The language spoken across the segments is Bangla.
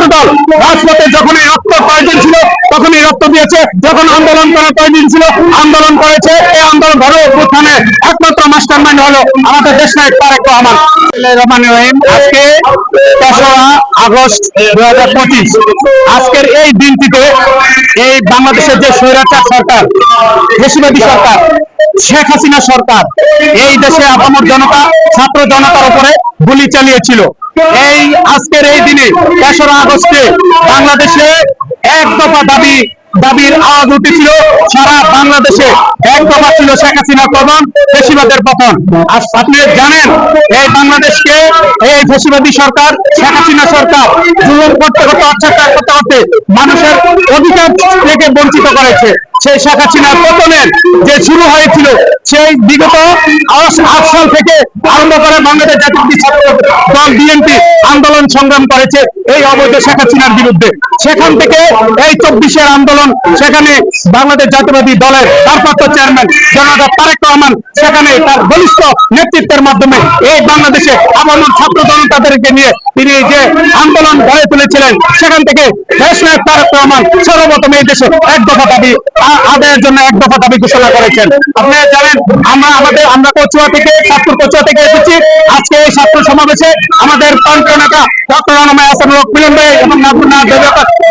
ছাত্রদল রাজপথে যখনই রক্ত প্রয়োজন ছিল তখনই রক্ত দিয়েছে। যখন আন্দোলন করার প্রয়োজন ছিল আন্দোলন করেছে। এই আন্দোলন ঘরে অভ্যুত্থানে একমাত্র মাস্টার মাইন্ড হলো আমাদের দেশ নায়ক তারেক রহমান। রহমান রহিম। আজকে তেসরা আগস্ট দু হাজার পঁচিশ। আজকের এই দিনটিতে এই বাংলাদেশের যে স্বৈরাচার সরকার সরকার শেখ হাসিনা সরকার এই দেশে আপামর জনতা ছাত্র জনতার উপরে গুলি চালিয়েছিল। এই আজকের এই দিনে তেসরা আগস্টে বাংলাদেশে এক দফা দাবি, দাবির আওয়াজ উঠেছিল, সারা বাংলাদেশে এক দফা ছিল শেখ হাসিনা পতন ফেসিবাদের পতন। আর আপনি জানেন, এই বাংলাদেশকে এই ফেসিবাদী সরকার, শেখ হাসিনা সরকার জুলুম করতে করতে, অত্যাচার করতে করতে মানুষের অধিকার থেকে বঞ্চিত করেছে। সেই শেখ হাসিনার পতনের যে শুরু হয়েছিল সেই বিগত আট সাল থেকে আরম্ভ করে বাংলাদেশ জাতীয় ছাত্র দল বিএনপি আন্দোলন সংগ্রাম করেছে এই অবৈধ শেখ হাসিনার বিরুদ্ধে। সেখান থেকে এই চব্বিশের আন্দোলন, সেখানে বাংলাদেশ জাতীয়বাদী দলের ভারপ্রাপ্ত চেয়ারম্যান জনতা তারেক রহমান, সেখানে তার বলিষ্ঠ নেতৃত্বের মাধ্যমে এই বাংলাদেশে আমার ছাত্র জনতাদেরকে নিয়ে তিনি যে আন্দোলন গড়ে তুলেছিলেন, সেখান থেকে তারেক রহমান সর্বপ্রথম এই দেশে এক দফা দাবি আদায়ের জন্য এক দফা দাবি ঘোষণা করেছেন। আপনারা জানেন আমরা আমাদের, আমরা কচুয়া থেকে ছাত্র কচুয়া থেকে এসেছি। আজকে এই ছাত্র সমাবেশে আমাদের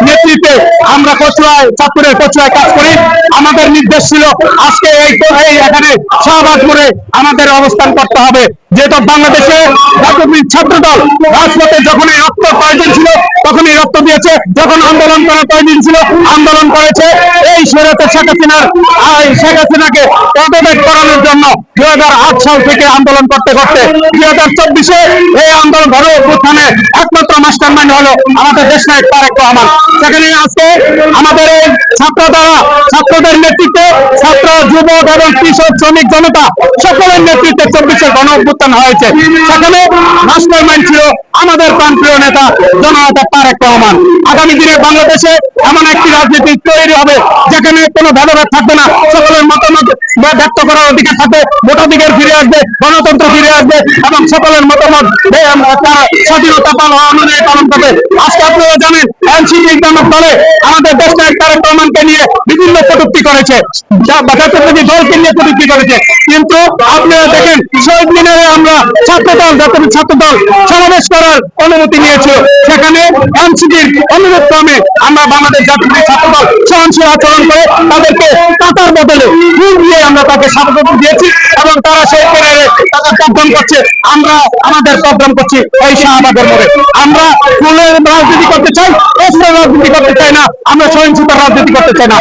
নেতৃত্বে আমরা কচুয়ায় ছাত্রের কচুয়ায় কাজ করি। আমাদের নির্দেশ ছিল আজকে এই এখানে শাহবাজ মোড়ে আমাদের অবস্থান করতে হবে। যেহেতু বাংলাদেশে ছাত্র দল রাজপথে যখনই তখনই রক্ত দিয়েছে, যখন আন্দোলন করার প্রয়োজন ছিল, আন্দোলন করেছে এই শরীয়তে শেখ হাসিনার শেখ হাসিনাকে পদত্যাগ করানোর জন্য। দুই সাল চব্বিশে এই ছাত্র যুবক এবং কৃষক, শ্রমিক, জনতা সকলের নেতৃত্বে চব্বিশে গণ অভ্যুত্থান হয়েছে। সেখানে মাস্টার মাইন্ড ছিল আমাদের প্রাণপ্রিয় নেতা জননেতা তারেক রহমান। আগামী দিনে বাংলাদেশে এমন একটি রাজনীতি তৈরি হবে যেখানে কোনো ভেদাভেদ থাকবে না। সকলের মতামত ব্যক্ত করার অধিকার থাকবে ভোটাধিকার ফিরে আসবে, গণতন্ত্র ফিরে আসবে এবং সকলের মতামত স্বাধীনতা পালন অনুযায়ী পালন করবে আজকে আপনারা জানেন, এনসিপি নামক দলে আমাদের দেশ তারেক রহমানকে নিয়ে বিভিন্ন কটূক্তি করেছে। দলকে নিয়ে কটূক্তি করেছে। কিন্তু আপনারা দেখেন, শহীদ মিনারে আমরা ছাত্র দল জাতীয় ছাত্র দল সমাবেশ করার অনুমতি নিয়েছিল। সেখানে এনসিপির অনুরোধ ক্রমে আমরা বাংলাদেশ জাতীয় সহনশীল আচরণ করে তাদেরকে টাকার বদলে ফুল দিয়ে আমরা তাকে স্বাগত দিয়েছি এবং তারা সেই করে তাদের প্রোগ্রাম করছে। আমরা আমাদের প্রোগ্রাম করছি এই শাহবাগের মোড়ে। আমরা ফুলের রাজনীতি করতে চাই রাজনীতি করতে চাই না, আমরা সহিংসতার রাজনীতি করতে চাই না।